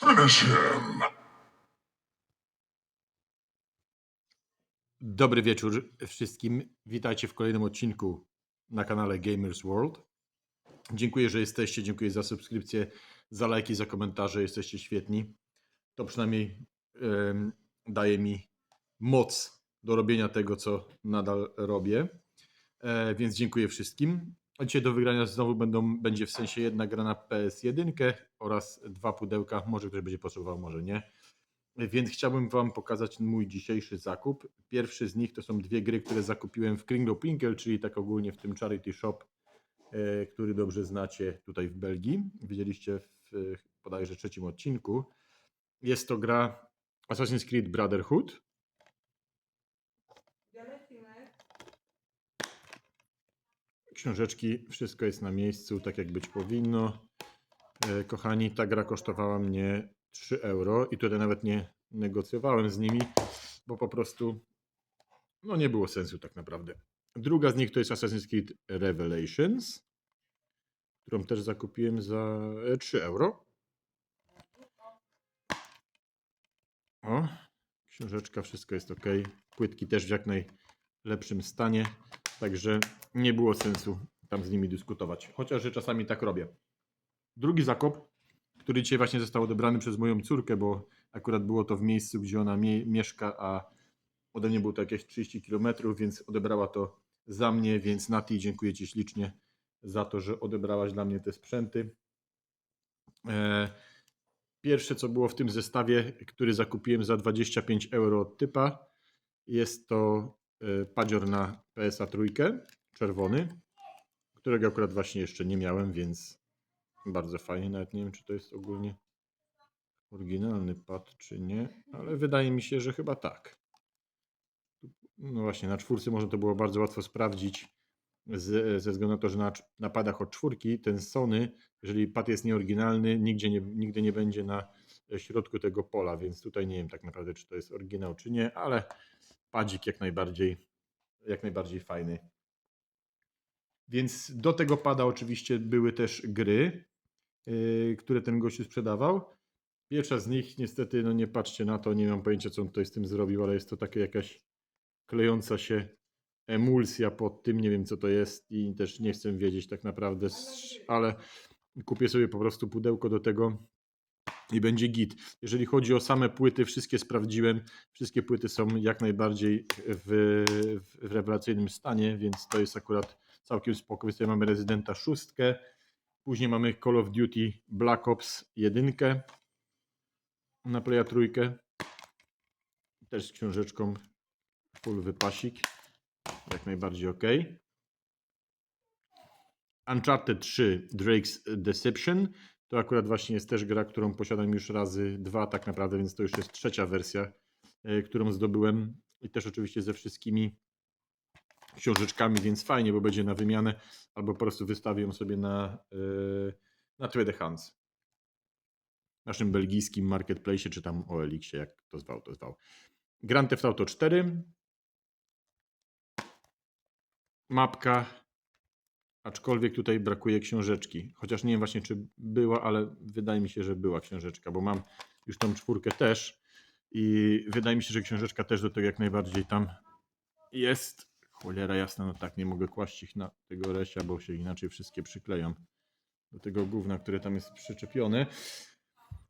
Finish him. Dobry wieczór wszystkim. Witajcie w kolejnym odcinku na kanale Gamers World. Dziękuję, że jesteście. Dziękuję za subskrypcję, za lajki, za komentarze. Jesteście świetni. To przynajmniej em, daje mi moc do robienia tego, co nadal robię. E, więc dziękuję wszystkim. Dzisiaj do wygrania znowu będą, będzie w sensie jedna gra na PS1 oraz dwa pudełka. Może ktoś będzie potrzebował, może nie. Więc chciałbym Wam pokazać mój dzisiejszy zakup. Pierwszy z nich to są dwie gry, które zakupiłem w Kringle czyli tak ogólnie w tym charity shop, e, który dobrze znacie tutaj w Belgii. Widzieliście w bodajże trzecim odcinku. Jest to gra Assassin's Creed Brotherhood. Książeczki, wszystko jest na miejscu, tak jak być powinno. E, Kochani, ta gra kosztowała mnie 3 euro i tutaj nawet nie negocjowałem z nimi, bo po prostu no nie było sensu tak naprawdę. Druga z nich to jest Assassin's Creed Revelations, którą też zakupiłem za e, 3 euro. O, książeczka, wszystko jest ok. Płytki też w jak najlepszym stanie, także nie było sensu tam z nimi dyskutować, chociaż że czasami tak robię. Drugi zakup, który dzisiaj właśnie został odebrany przez moją córkę, bo akurat było to w miejscu, gdzie ona mie- mieszka, a ode mnie było to jakieś 30 km, więc odebrała to za mnie, więc Nati, dziękuję Ci ślicznie za to, że odebrałaś dla mnie te sprzęty. E, Pierwsze, co było w tym zestawie, który zakupiłem za 25 euro od typa, jest to padzior na PSA trójkę, czerwony, którego akurat właśnie jeszcze nie miałem, więc bardzo fajnie. Nawet nie wiem, czy to jest ogólnie oryginalny pad, czy nie, ale wydaje mi się, że chyba tak. No właśnie, na czwórce można to było bardzo łatwo sprawdzić, ze względu na to, że na, na padach od czwórki ten Sony, jeżeli pad jest nieoryginalny, nigdzie nie, nigdy nie będzie na środku tego pola, więc tutaj nie wiem tak naprawdę, czy to jest oryginał, czy nie, ale padzik jak najbardziej, jak najbardziej fajny. Więc do tego pada oczywiście były też gry, yy, które ten gościu sprzedawał. Pierwsza z nich, niestety, no nie patrzcie na to, nie mam pojęcia, co on tutaj z tym zrobił, ale jest to taka jakaś klejąca się emulsja pod tym, nie wiem co to jest i też nie chcę wiedzieć tak naprawdę, ale kupię sobie po prostu pudełko do tego i będzie git. Jeżeli chodzi o same płyty, wszystkie sprawdziłem, wszystkie płyty są jak najbardziej w, w rewelacyjnym stanie, więc to jest akurat całkiem spoko. Więc tutaj mamy Rezydenta 6, później mamy Call of Duty Black Ops 1 na Playa trójkę, też z książeczką full wypasik, jak najbardziej ok. Uncharted 3 Drake's Deception to akurat właśnie jest też gra, którą posiadam już razy dwa tak naprawdę, więc to już jest trzecia wersja, e, którą zdobyłem i też oczywiście ze wszystkimi książeczkami, więc fajnie, bo będzie na wymianę albo po prostu wystawię ją sobie na, yy, na Trade Hands. Naszym belgijskim marketplace, czy tam OLX-ie, jak to zwał, to zwał. Grand Theft Auto 4. Mapka. Aczkolwiek tutaj brakuje książeczki. Chociaż nie wiem właśnie, czy była, ale wydaje mi się, że była książeczka, bo mam już tą czwórkę też. I wydaje mi się, że książeczka też do tego jak najbardziej tam jest. Cholera jasna, no tak, nie mogę kłaść ich na tego resia, bo się inaczej wszystkie przykleją do tego gówna, które tam jest przyczepione.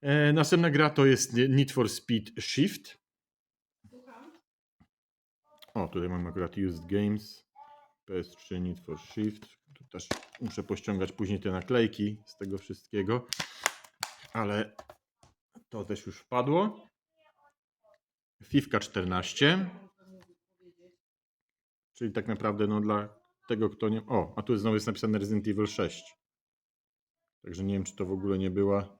E, następna gra to jest Need for Speed Shift. O, tutaj mam akurat Used Games, PS3 Need for Shift. Też muszę pościągać później te naklejki z tego wszystkiego, ale to też już wpadło. FIFA 14. Czyli tak naprawdę no dla tego, kto nie... O, a tu znowu jest napisane Resident Evil 6. Także nie wiem, czy to w ogóle nie była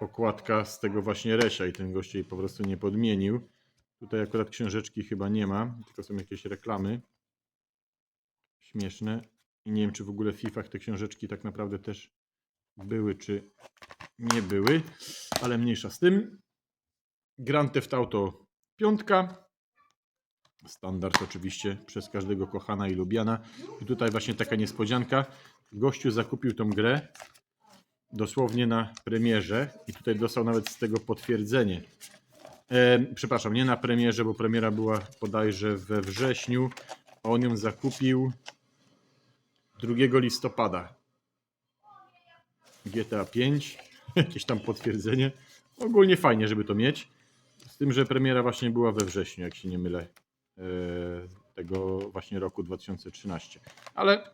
okładka z tego właśnie Resia i ten gość jej po prostu nie podmienił. Tutaj akurat książeczki chyba nie ma, tylko są jakieś reklamy. Śmieszne. I nie wiem, czy w ogóle w FIFA te książeczki tak naprawdę też były, czy nie były, ale mniejsza z tym. Grand Theft Auto 5. Standard oczywiście przez każdego kochana i lubiana. I tutaj właśnie taka niespodzianka. Gościu zakupił tą grę dosłownie na premierze i tutaj dostał nawet z tego potwierdzenie. E, przepraszam, nie na premierze, bo premiera była bodajże we wrześniu. a On ją zakupił 2 listopada. GTA 5, jakieś tam potwierdzenie. Ogólnie fajnie, żeby to mieć. Z tym, że premiera właśnie była we wrześniu, jak się nie mylę, e, tego właśnie roku 2013. Ale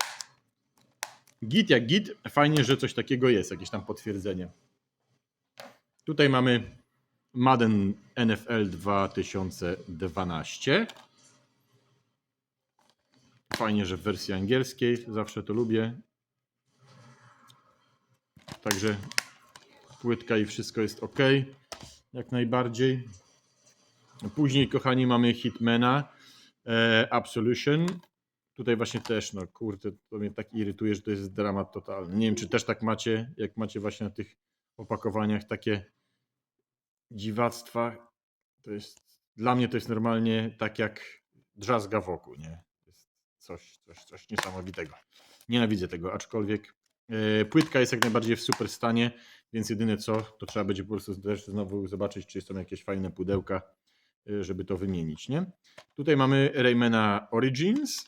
git jak git, fajnie, że coś takiego jest, jakieś tam potwierdzenie. Tutaj mamy Madden NFL 2012. Fajnie, że w wersji angielskiej, zawsze to lubię. Także płytka i wszystko jest ok, jak najbardziej. Później, kochani, mamy Hitmana e, Absolution. Tutaj właśnie też, no kurde, to mnie tak irytuje, że to jest dramat totalny. Nie wiem, czy też tak macie, jak macie właśnie na tych opakowaniach takie dziwactwa. To jest, dla mnie to jest normalnie tak jak drzazga wokół, nie? Coś, coś, coś niesamowitego. Nienawidzę tego, aczkolwiek e, płytka jest jak najbardziej w super stanie, więc jedyne co, to trzeba będzie po prostu też znowu zobaczyć, czy są jakieś fajne pudełka, e, żeby to wymienić, nie? Tutaj mamy Raymana Origins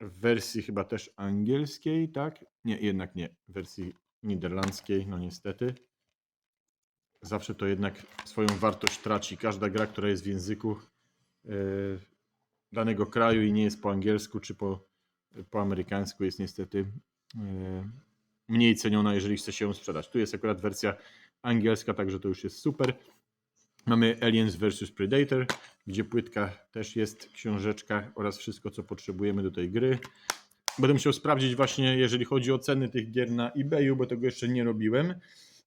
w wersji chyba też angielskiej, tak? Nie, jednak nie, w wersji niderlandzkiej, no niestety. Zawsze to jednak swoją wartość traci. Każda gra, która jest w języku e, danego kraju i nie jest po angielsku czy po, po amerykańsku, jest niestety e, mniej ceniona, jeżeli chce się ją sprzedać. Tu jest akurat wersja angielska, także to już jest super. Mamy Aliens vs Predator, gdzie płytka też jest, książeczka oraz wszystko, co potrzebujemy do tej gry. Będę musiał sprawdzić właśnie, jeżeli chodzi o ceny tych gier na eBayu, bo tego jeszcze nie robiłem.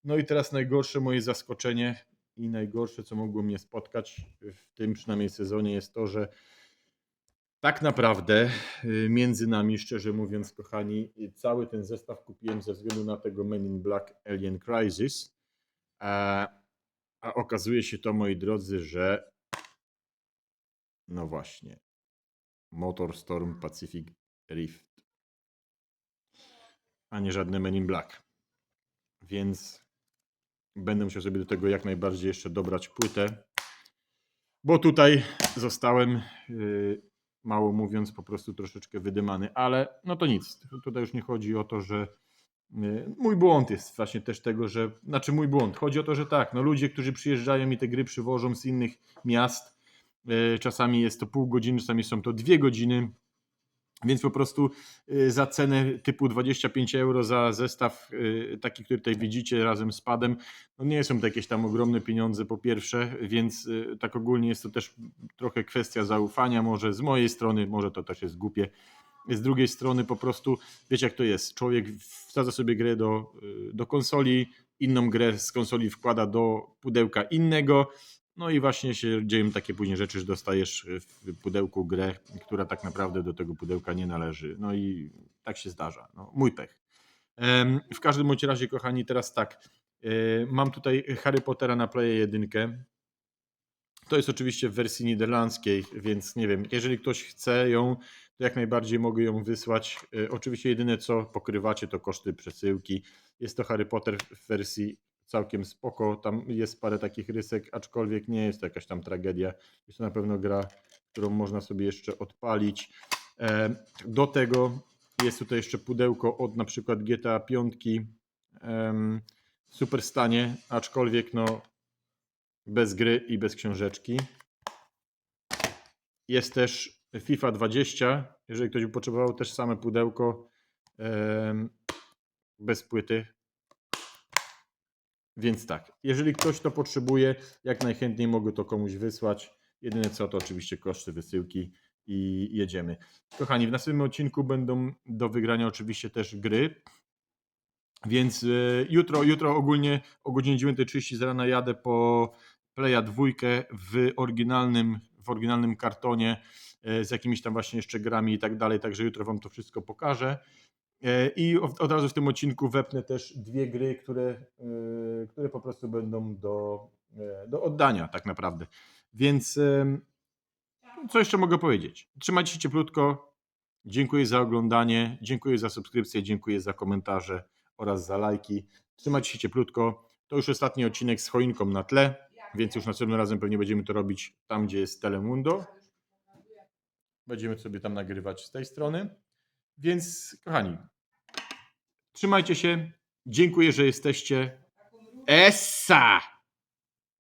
No i teraz najgorsze moje zaskoczenie i najgorsze, co mogło mnie spotkać w tym przynajmniej sezonie jest to, że tak naprawdę y, między nami, szczerze mówiąc, kochani, cały ten zestaw kupiłem ze względu na tego Men in Black Alien Crisis. A, a okazuje się to, moi drodzy, że no właśnie, Motor Storm Pacific Rift, a nie żadne Men in Black. Więc będę musiał sobie do tego jak najbardziej jeszcze dobrać płytę, bo tutaj zostałem, yy, mało mówiąc, po prostu troszeczkę wydymany, ale no to nic. Tutaj już nie chodzi o to, że yy, mój błąd jest właśnie też tego, że, znaczy mój błąd. Chodzi o to, że tak, no ludzie, którzy przyjeżdżają i te gry przywożą z innych miast, yy, czasami jest to pół godziny, czasami są to dwie godziny, więc po prostu y, za cenę typu 25 euro za zestaw y, taki, który tutaj widzicie razem z padem, no nie są to jakieś tam ogromne pieniądze po pierwsze, więc y, tak ogólnie jest to też trochę kwestia zaufania, może z mojej strony, może to też jest głupie. Z drugiej strony po prostu, wiecie jak to jest, człowiek wsadza sobie grę do, do konsoli, inną grę z konsoli wkłada do pudełka innego, no i właśnie się dzieją takie później rzeczy, że dostajesz w pudełku grę, która tak naprawdę do tego pudełka nie należy. No i tak się zdarza. No, mój pech. W każdym bądź razie, kochani, teraz tak. E, Mam tutaj Harry Pottera na Play 1. To jest oczywiście w wersji niderlandzkiej, więc nie wiem, jeżeli ktoś chce ją, to jak najbardziej mogę ją wysłać. E, Oczywiście jedyne co pokrywacie to koszty przesyłki. Jest to Harry Potter w wersji całkiem spoko. Tam jest parę takich rysek, aczkolwiek nie jest to jakaś tam tragedia. Jest to na pewno gra, którą można sobie jeszcze odpalić. Do tego jest tutaj jeszcze pudełko od na przykład GTA 5 em, w super stanie, aczkolwiek no bez gry i bez książeczki. Jest też FIFA 20, jeżeli ktoś by potrzebował też same pudełko bez płyty, więc tak, jeżeli ktoś to potrzebuje, jak najchętniej mogę to komuś wysłać. Jedyne co to oczywiście koszty wysyłki i jedziemy. Kochani, w następnym odcinku będą do wygrania oczywiście też gry. Więc y, jutro, jutro ogólnie o godzinie 9.30 z rana jadę po Playa 2 w oryginalnym, w oryginalnym kartonie y, z jakimiś tam właśnie jeszcze grami i tak dalej. Także jutro Wam to wszystko pokażę. E, I od razu w tym odcinku wepnę też dwie gry, które, e, które po prostu będą do, e, do oddania tak naprawdę. Więc co jeszcze mogę powiedzieć? Trzymajcie się cieplutko. Dziękuję za oglądanie, dziękuję za subskrypcję, dziękuję za komentarze oraz za lajki. Trzymajcie się cieplutko. To już ostatni odcinek z choinką na tle, więc już następnym razem pewnie będziemy to robić tam, gdzie jest Telemundo. Będziemy sobie tam nagrywać z tej strony. Więc, kochani, trzymajcie się. Dziękuję, że jesteście. Essa!